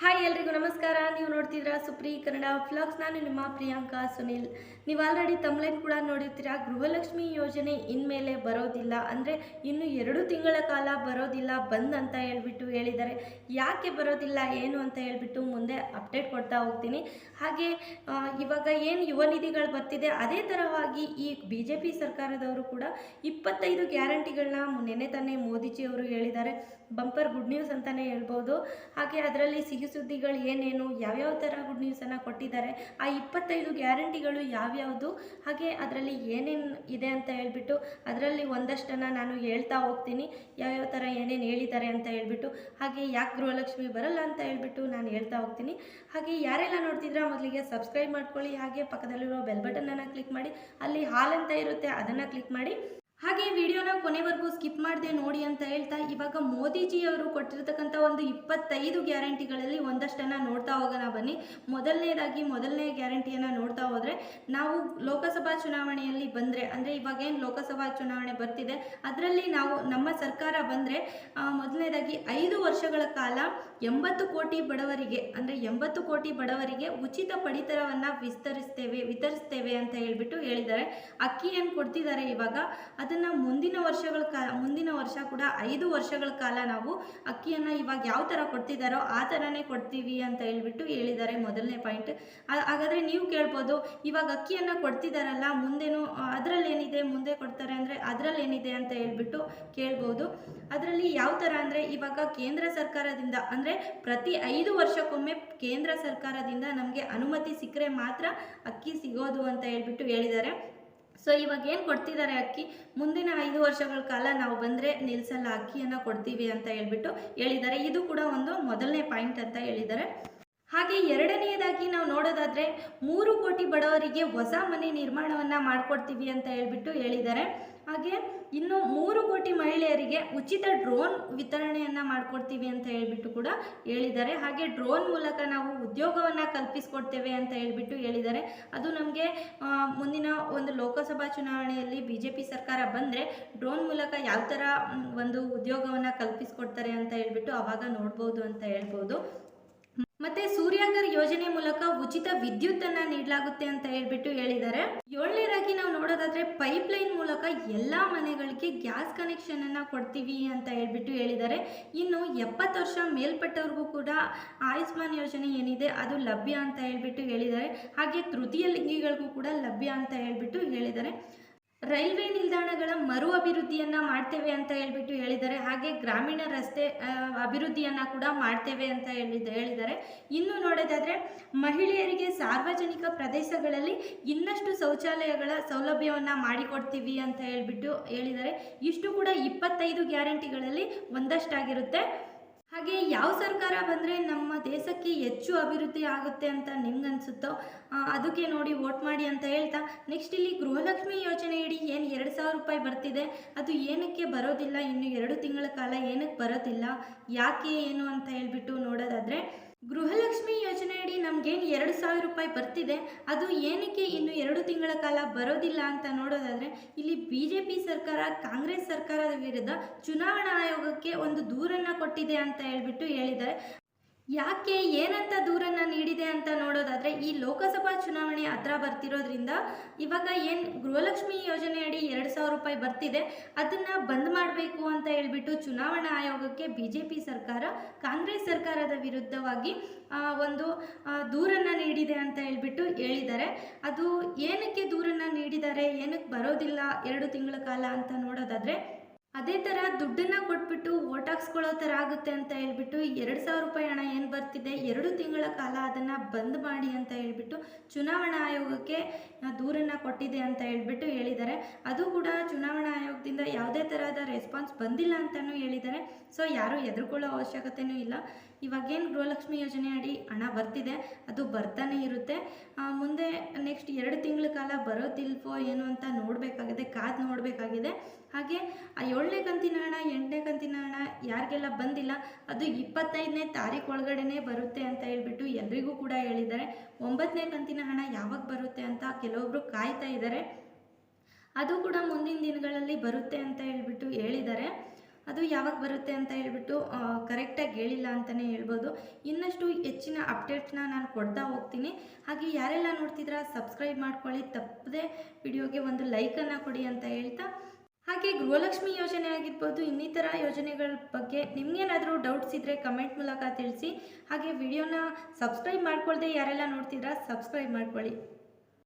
Hi hi ಎಲ್ರಿಗೂ ನಮಸ್ಕಾರ. ನೀವು ನೋಡ್ತಿದ್ರ ಸುಪ್ರೀ ಕನ್ನಡ ಫ್ಲಾಗ್ಸ್ ನಾನು ನಿಮ್ಮ ಪ್ರಿಯಾಂಕಾ ಸುನಿಲ್. ನೀವು ಆಲ್ರೆಡಿ ತಮ್ಲೈನ್ ಕೂಡ ನೋಡಿರ್ತೀರಾ, ಗೃಹಲಕ್ಷ್ಮಿ ಯೋಜನೆ ಇನ್ಮೇಲೆ ಬರೋದಿಲ್ಲ. ಅಂದರೆ ಇನ್ನು ಎರಡು ತಿಂಗಳ ಕಾಲ ಬರೋದಿಲ್ಲ ಬಂದ್ ಅಂತ ಹೇಳ್ಬಿಟ್ಟು ಹೇಳಿದ್ದಾರೆ. ಯಾಕೆ ಬರೋದಿಲ್ಲ, ಏನು ಅಂತ ಹೇಳ್ಬಿಟ್ಟು ಮುಂದೆ ಅಪ್ಡೇಟ್ ಕೊಡ್ತಾ ಹೋಗ್ತೀನಿ. ಹಾಗೆ ಇವಾಗ ಏನು ಯುವ ನಿಧಿಗಳು ಬರ್ತಿದೆ, ಅದೇ ಥರವಾಗಿ ಈ ಬಿ ಜೆ ಪಿ ಸರ್ಕಾರದವರು ಕೂಡ ಇಪ್ಪತ್ತೈದು ಗ್ಯಾರಂಟಿಗಳನ್ನ ನೆನೆ ತಾನೇ ಮೋದಿಜಿಯವರು ಹೇಳಿದ್ದಾರೆ. ಬಂಪರ್ ಗುಡ್ ನ್ಯೂಸ್ ಅಂತಲೇ ಹೇಳ್ಬೋದು. ಹಾಗೆ ಅದರಲ್ಲಿ ಸಿಹಿ ಸುದ್ದಿಗಳು ಏನೇನು, ಯಾವ್ಯಾವ ಥರ ಗುಡ್ ನ್ಯೂಸನ್ನು ಕೊಟ್ಟಿದ್ದಾರೆ, ಆ ಇಪ್ಪತ್ತೈದು ಗ್ಯಾರಂಟಿಗಳು ಯಾವ್ಯಾವುದು, ಹಾಗೆ ಅದರಲ್ಲಿ ಏನೇನು ಇದೆ ಅಂತ ಹೇಳ್ಬಿಟ್ಟು ಅದರಲ್ಲಿ ಒಂದಷ್ಟನ್ನು ನಾನು ಹೇಳ್ತಾ ಹೋಗ್ತೀನಿ. ಯಾವ್ಯಾವ ಥರ ಏನೇನು ಹೇಳಿದ್ದಾರೆ ಅಂತ ಹೇಳ್ಬಿಟ್ಟು, ಹಾಗೆ ಯಾಕೆ ಗೃಹಲಕ್ಷ್ಮಿ ಬರಲ್ಲ ಅಂತ ಹೇಳ್ಬಿಟ್ಟು ನಾನು ಹೇಳ್ತಾ ಹೋಗ್ತೀನಿ. ಹಾಗೆ ಯಾರೆಲ್ಲ ನೋಡ್ತಿದ್ರೆ ಮೊದಲಿಗೆ ಸಬ್ಸ್ಕ್ರೈಬ್ ಮಾಡ್ಕೊಳ್ಳಿ, ಹಾಗೆ ಪಕ್ಕದಲ್ಲಿರೋ ಬೆಲ್ ಬಟನನ್ನು ಕ್ಲಿಕ್ ಮಾಡಿ, ಅಲ್ಲಿ ಹಾಲ್ ಅಂತ ಇರುತ್ತೆ, ಅದನ್ನು ಕ್ಲಿಕ್ ಮಾಡಿ. ಹಾಗೆ ವಿಡಿಯೋನ ಕೊನೆವರೆಗೂ ಸ್ಕಿಪ್ ಮಾಡದೆ ನೋಡಿ ಅಂತ ಹೇಳ್ತಾ, ಇವಾಗ ಮೋದಿಜಿಯವರು ಕೊಟ್ಟಿರ್ತಕ್ಕಂಥ ಒಂದು ಇಪ್ಪತ್ತೈದು ಗ್ಯಾರಂಟಿಗಳಲ್ಲಿ ಒಂದಷ್ಟನ್ನು ನೋಡ್ತಾ ಹೋಗೋಣ ಬನ್ನಿ. ಮೊದಲನೇದಾಗಿ ಮೊದಲನೇ ಗ್ಯಾರಂಟಿಯನ್ನು ನೋಡ್ತಾ ಹೋದರೆ, ನಾವು ಲೋಕಸಭಾ ಚುನಾವಣೆಯಲ್ಲಿ ಬಂದರೆ, ಅಂದರೆ ಇವಾಗ ಏನು ಲೋಕಸಭಾ ಚುನಾವಣೆ ಬರ್ತಿದೆ, ಅದರಲ್ಲಿ ನಾವು ನಮ್ಮ ಸರ್ಕಾರ ಬಂದರೆ ಮೊದಲನೇದಾಗಿ ಐದು ವರ್ಷಗಳ ಕಾಲ ಎಂಬತ್ತು ಕೋಟಿ ಬಡವರಿಗೆ, ಅಂದರೆ ಎಂಬತ್ತು ಕೋಟಿ ಬಡವರಿಗೆ ಉಚಿತ ಪಡಿತರವನ್ನು ವಿಸ್ತರಿಸ್ತೇವೆ, ವಿತರಿಸ್ತೇವೆ ಅಂತ ಹೇಳಿಬಿಟ್ಟು ಹೇಳಿದ್ದಾರೆ. ಅಕ್ಕಿ ಏನು ಕೊಡ್ತಿದ್ದಾರೆ ಇವಾಗ? ಅದನ್ನು ಮುಂದಿನ ವರ್ಷಗಳ ಕಾಲ ಮುಂದಿನ ವರ್ಷ ಕೂಡ ಐದು ವರ್ಷಗಳ ಕಾಲ ನಾವು ಅಕ್ಕಿಯನ್ನು ಇವಾಗ ಯಾವ ಥರ ಕೊಡ್ತಿದ್ದಾರೋ ಆ ಥರನೇ ಕೊಡ್ತೀವಿ ಅಂತ ಹೇಳ್ಬಿಟ್ಟು ಹೇಳಿದ್ದಾರೆ ಮೊದಲನೇ ಪಾಯಿಂಟ್. ಹಾಗಾದರೆ ನೀವು ಕೇಳ್ಬೋದು, ಇವಾಗ ಅಕ್ಕಿಯನ್ನು ಕೊಡ್ತಿದ್ದಾರಲ್ಲ ಮುಂದೆನೂ ಅದರಲ್ಲೇನಿದೆ, ಮುಂದೆ ಕೊಡ್ತಾರೆ ಅಂದರೆ ಅದರಲ್ಲೇನಿದೆ ಅಂತ ಹೇಳ್ಬಿಟ್ಟು ಕೇಳ್ಬೋದು. ಅದರಲ್ಲಿ ಯಾವ ಥರ ಅಂದರೆ ಇವಾಗ ಕೇಂದ್ರ ಸರ್ಕಾರದಿಂದ, ಅಂದರೆ ಪ್ರತಿ ಐದು ವರ್ಷಕ್ಕೊಮ್ಮೆ ಕೇಂದ್ರ ಸರ್ಕಾರದಿಂದ ನಮಗೆ ಅನುಮತಿ ಸಿಕ್ಕರೆ ಮಾತ್ರ ಅಕ್ಕಿ ಸಿಗೋದು ಅಂತ ಹೇಳ್ಬಿಟ್ಟು ಹೇಳಿದ್ದಾರೆ. ಸೊ ಇವಾಗ ಏನು ಕೊಡ್ತಿದ್ದಾರೆ ಅಕ್ಕಿ? ಮುಂದಿನ ಐದು ವರ್ಷಗಳ ಕಾಲ ನಾವು ಬಂದರೆ ನಿಲ್ಸಲ್ಲ ಅಕ್ಕಿಯನ್ನು ಕೊಡ್ತೀವಿ ಅಂತ ಹೇಳ್ಬಿಟ್ಟು ಹೇಳಿದ್ದಾರೆ. ಇದು ಕೂಡ ಒಂದು ಮೊದಲನೇ ಪಾಯಿಂಟ್ ಅಂತ ಹೇಳಿದ್ದಾರೆ. ಹಾಗೆ ಎರಡನೆಯದಾಗಿ ನಾವು ನೋಡೋದಾದರೆ ಮೂರು ಕೋಟಿ ಬಡವರಿಗೆ ಹೊಸ ಮನೆ ನಿರ್ಮಾಣವನ್ನು ಮಾಡಿಕೊಡ್ತೀವಿ ಅಂತ ಹೇಳಿಬಿಟ್ಟು ಹೇಳಿದ್ದಾರೆ. ಹಾಗೆ ಇನ್ನು ಮೂರು ಕೋಟಿ ಮಹಿಳೆಯರಿಗೆ ಉಚಿತ ಡ್ರೋನ್ ವಿತರಣೆಯನ್ನು ಮಾಡಿಕೊಡ್ತೀವಿ ಅಂತ ಹೇಳಿಬಿಟ್ಟು ಕೂಡ ಹೇಳಿದ್ದಾರೆ. ಹಾಗೆ ಡ್ರೋನ್ ಮೂಲಕ ನಾವು ಉದ್ಯೋಗವನ್ನು ಕಲ್ಪಿಸ್ಕೊಡ್ತೇವೆ ಅಂತ ಹೇಳಿಬಿಟ್ಟು ಹೇಳಿದ್ದಾರೆ. ಅದು ನಮಗೆ ಮುಂದಿನ ಒಂದು ಲೋಕಸಭಾ ಚುನಾವಣೆಯಲ್ಲಿ ಬಿ ಸರ್ಕಾರ ಬಂದರೆ ಡ್ರೋನ್ ಮೂಲಕ ಯಾವ ಥರ ಒಂದು ಉದ್ಯೋಗವನ್ನು ಕಲ್ಪಿಸ್ಕೊಡ್ತಾರೆ ಅಂತ ಹೇಳಿಬಿಟ್ಟು ಅವಾಗ ನೋಡ್ಬೋದು ಅಂತ ಹೇಳ್ಬೋದು. ಮತ್ತೆ ಸೂರ್ಯಾಗರ್ ಯೋಜನೆ ಮೂಲಕ ಉಚಿತ ವಿದ್ಯುತ್ತನ್ನ ನೀಡಲಾಗುತ್ತೆ ಅಂತ ಹೇಳ್ಬಿಟ್ಟು ಹೇಳಿದ್ದಾರೆ. ಏಳನೇದಾಗಿ ನಾವು ನೋಡೋದಾದ್ರೆ ಪೈಪ್ ಲೈನ್ ಮೂಲಕ ಎಲ್ಲಾ ಮನೆಗಳಿಗೆ ಗ್ಯಾಸ್ ಕನೆಕ್ಷನ್ ಅನ್ನ ಕೊಡ್ತೀವಿ ಅಂತ ಹೇಳ್ಬಿಟ್ಟು ಹೇಳಿದ್ದಾರೆ. ಇನ್ನು ಎಪ್ಪತ್ತು ವರ್ಷ ಮೇಲ್ಪಟ್ಟವ್ರಿಗೂ ಕೂಡ ಆಯುಷ್ಮಾನ್ ಯೋಜನೆ ಏನಿದೆ ಅದು ಲಭ್ಯ ಅಂತ ಹೇಳ್ಬಿಟ್ಟು ಹೇಳಿದ್ದಾರೆ. ಹಾಗೆ ತೃತೀಯ ಲಿಂಗಿಗಳಿಗೂ ಕೂಡ ಲಭ್ಯ ಅಂತ ಹೇಳ್ಬಿಟ್ಟು ಹೇಳಿದ್ದಾರೆ. ರೈಲ್ವೆ ನಿಲ್ದಾಣಗಳ ಮರು ಅಭಿವೃದ್ಧಿಯನ್ನು ಮಾಡ್ತೇವೆ ಅಂತ ಹೇಳ್ಬಿಟ್ಟು ಹೇಳಿದ್ದಾರೆ. ಹಾಗೆ ಗ್ರಾಮೀಣ ರಸ್ತೆ ಅಭಿವೃದ್ಧಿಯನ್ನು ಕೂಡ ಮಾಡ್ತೇವೆ ಅಂತ ಹೇಳಿದ, ಹೇಳಿದ್ದಾರೆ. ಇನ್ನು ನೋಡೋದಾದ್ರೆ ಮಹಿಳೆಯರಿಗೆ ಸಾರ್ವಜನಿಕ ಪ್ರದೇಶಗಳಲ್ಲಿ ಇನ್ನಷ್ಟು ಶೌಚಾಲಯಗಳ ಸೌಲಭ್ಯವನ್ನು ಮಾಡಿಕೊಡ್ತೀವಿ ಅಂತ ಹೇಳಿಬಿಟ್ಟು ಹೇಳಿದ್ದಾರೆ. ಇಷ್ಟು ಕೂಡ ಇಪ್ಪತ್ತೈದು ಗ್ಯಾರಂಟಿಗಳಲ್ಲಿ ಒಂದಷ್ಟಾಗಿರುತ್ತೆ. ಹಾಗೆ ಯಾವ ಸರ್ಕಾರ ಬಂದರೆ ನಮ್ಮ ದೇಶಕ್ಕೆ ಹೆಚ್ಚು ಅಭಿವೃದ್ಧಿ ಆಗುತ್ತೆ ಅಂತ ನಿಮ್ಗನ್ಸುತ್ತೋ ಅದಕ್ಕೆ ನೋಡಿ ವೋಟ್ ಮಾಡಿ ಅಂತ ಹೇಳ್ತಾ ನೆಕ್ಸ್ಟ್ ಇಲ್ಲಿ ಗೃಹಲಕ್ಷ್ಮಿ ಯೋಜನೆಯಡಿ ಏನು ಎರಡು ಸಾವಿರ ರೂಪಾಯಿ ಬರ್ತಿದೆ, ಅದು ಏನಕ್ಕೆ ಬರೋದಿಲ್ಲ, ಇನ್ನು ಎರಡು ತಿಂಗಳ ಕಾಲ ಏನಕ್ಕೆ ಬರೋದಿಲ್ಲ, ಯಾಕೆ ಏನು ಅಂತ ಹೇಳ್ಬಿಟ್ಟು ನೋಡೋದಾದರೆ ನಮಗೇನು ಎರಡು ಸಾವಿರ ರೂಪಾಯಿ ಬರ್ತಿದೆ. ಅದು ಏನಕ್ಕೆ ಇನ್ನು ಎರಡು ತಿಂಗಳ ಕಾಲ ಬರೋದಿಲ್ಲ ಅಂತ ನೋಡೋದಾದರೆ ಇಲ್ಲಿ ಬಿ ಜೆ ಪಿ ಸರ್ಕಾರ, ಕಾಂಗ್ರೆಸ್ ಸರ್ಕಾರದ ವಿರುದ್ಧ ಚುನಾವಣಾ ಆಯೋಗಕ್ಕೆ ಒಂದು ದೂರನ್ನು ಕೊಟ್ಟಿದೆ ಅಂತ ಹೇಳ್ಬಿಟ್ಟು ಹೇಳಿದ್ದಾರೆ. ಯಾಕೆ ಏನಂತ ದೂರನ್ನು ನೀಡಿದೆ ಅಂತ ನೋಡೋದಾದರೆ, ಈ ಲೋಕಸಭಾ ಚುನಾವಣೆ ಹತ್ರ ಬರ್ತಿರೋದ್ರಿಂದ ಇವಾಗ ಏನು ಗೃಹಲಕ್ಷ್ಮಿ ಯೋಜನೆಯಡಿ ಎರಡು ಸಾವಿರ ರೂಪಾಯಿ ಬರ್ತಿದೆ, ಅದನ್ನು ಬಂದ್ ಮಾಡಬೇಕು ಅಂತ ಹೇಳ್ಬಿಟ್ಟು ಚುನಾವಣಾ ಆಯೋಗಕ್ಕೆ ಬಿ ಜೆ ಪಿ ಸರ್ಕಾರ, ಕಾಂಗ್ರೆಸ್ ಸರ್ಕಾರದ ವಿರುದ್ಧವಾಗಿ ಒಂದು ದೂರನ್ನು ನೀಡಿದೆ ಅಂತ ಹೇಳ್ಬಿಟ್ಟು ಹೇಳಿದ್ದಾರೆ. ಅದು ಏನಕ್ಕೆ ದೂರನ್ನು ನೀಡಿದ್ದಾರೆ, ಏನಕ್ಕೆ ಬರೋದಿಲ್ಲ ಎರಡು ತಿಂಗಳ ಕಾಲ ಅಂತ ನೋಡೋದಾದರೆ ಅದೇ ಥರ ದುಡ್ಡನ್ನು ಕೊಟ್ಬಿಟ್ಟು ಓಟ್ ಹಾಕ್ಸ್ಕೊಳ್ಳೋ ಥರ ಆಗುತ್ತೆ ಅಂತ ಹೇಳ್ಬಿಟ್ಟು ಎರಡು ಸಾವಿರ ರೂಪಾಯಿ ಹಣ ಏನು ಬರ್ತಿದೆ? ಎರಡು ತಿಂಗಳ ಕಾಲ ಅದನ್ನು ಬಂದ್ ಮಾಡಿ ಅಂತ ಹೇಳ್ಬಿಟ್ಟು ಚುನಾವಣಾ ಆಯೋಗಕ್ಕೆ ದೂರನ್ನು ಕೊಟ್ಟಿದೆ ಅಂತ ಹೇಳ್ಬಿಟ್ಟು ಹೇಳಿದ್ದಾರೆ. ಅದು ಕೂಡ ಚುನಾವಣಾ ಆಯೋಗದಿಂದ ಯಾವುದೇ ಥರದ ರೆಸ್ಪಾನ್ಸ್ ಬಂದಿಲ್ಲ ಅಂತಲೂ ಹೇಳಿದ್ದಾರೆ. ಸೊ ಯಾರೂ ಹೆದರ್ಕೊಳ್ಳೋ ಅವಶ್ಯಕತೆಯೂ ಇಲ್ಲ. ಇವಾಗೇನು ಗೃಹಲಕ್ಷ್ಮಿ ಯೋಜನೆ ಅಡಿ ಹಣ ಬರ್ತಿದೆ, ಅದು ಬರ್ತಾನೆ ಇರುತ್ತೆ. ಮುಂದೆ ನೆಕ್ಸ್ಟ್ ಎರಡು ತಿಂಗಳ ಕಾಲ ಬರೋದಿಲ್ವೋ ಏನು ಅಂತ ನೋಡಬೇಕಾಗಿದೆ, ಕಾದು ನೋಡಬೇಕಾಗಿದೆ. ಹಾಗೆ ಆ ಏಳನೇ ಕಂತಿನ ಹಣ, ಎಂಟನೇ ಕಂತಿನ ಹಣ ಯಾರಿಗೆಲ್ಲ ಬಂದಿಲ್ಲ, ಅದು ಇಪ್ಪತ್ತೈದನೇ ತಾರೀಕು ಒಳಗಡೆನೇ ಬರುತ್ತೆ ಅಂತ ಹೇಳ್ಬಿಟ್ಟು ಎಲ್ರಿಗೂ ಕೂಡ ಹೇಳಿದ್ದಾರೆ. ಒಂಬತ್ತನೇ ಕಂತಿನ ಹಣ ಯಾವಾಗ ಬರುತ್ತೆ ಅಂತ ಕೆಲವೊಬ್ಬರು ಕಾಯ್ತಾ ಇದ್ದಾರೆ. ಅದು ಕೂಡ ಮುಂದಿನ ದಿನಗಳಲ್ಲಿ ಬರುತ್ತೆ ಅಂತ ಹೇಳ್ಬಿಟ್ಟು ಹೇಳಿದ್ದಾರೆ. ಅದು ಯಾವಾಗ ಬರುತ್ತೆ ಅಂತ ಹೇಳ್ಬಿಟ್ಟು ಕರೆಕ್ಟಾಗಿ ಹೇಳಿಲ್ಲ ಅಂತಲೇ ಹೇಳ್ಬೋದು. ಇನ್ನಷ್ಟು ಹೆಚ್ಚಿನ ಅಪ್ಡೇಟ್ಸ್ನ ನಾನು ಕೊಡ್ತಾ ಹೋಗ್ತೀನಿ. ಹಾಗೆ ಯಾರೆಲ್ಲ ನೋಡ್ತಿದ್ದೀರಾ ಸಬ್ಸ್ಕ್ರೈಬ್ ಮಾಡ್ಕೊಳ್ಳಿ. ತಪ್ಪದೆ ವಿಡಿಯೋಗೆ ಒಂದು ಲೈಕನ್ನು ಕೊಡಿ ಅಂತ ಹೇಳ್ತಾ. ಹಾಗೆ ಗೃಹಲಕ್ಷ್ಮಿ ಯೋಜನೆ ಆಗಿರ್ಬೋದು, ಇನ್ನಿತರ ಯೋಜನೆಗಳ ಬಗ್ಗೆ ನಿಮಗೇನಾದರೂ ಡೌಟ್ಸ್ ಇದ್ದರೆ ಕಮೆಂಟ್ ಮೂಲಕ ತಿಳಿಸಿ. ಹಾಗೆ ವಿಡಿಯೋನ ಸಬ್ಸ್ಕ್ರೈಬ್ ಮಾಡ್ಕೊಳ್ದೆ ಯಾರೆಲ್ಲ ನೋಡ್ತಿದ್ರಾ ಸಬ್ಸ್ಕ್ರೈಬ್ ಮಾಡ್ಕೊಳ್ಳಿ.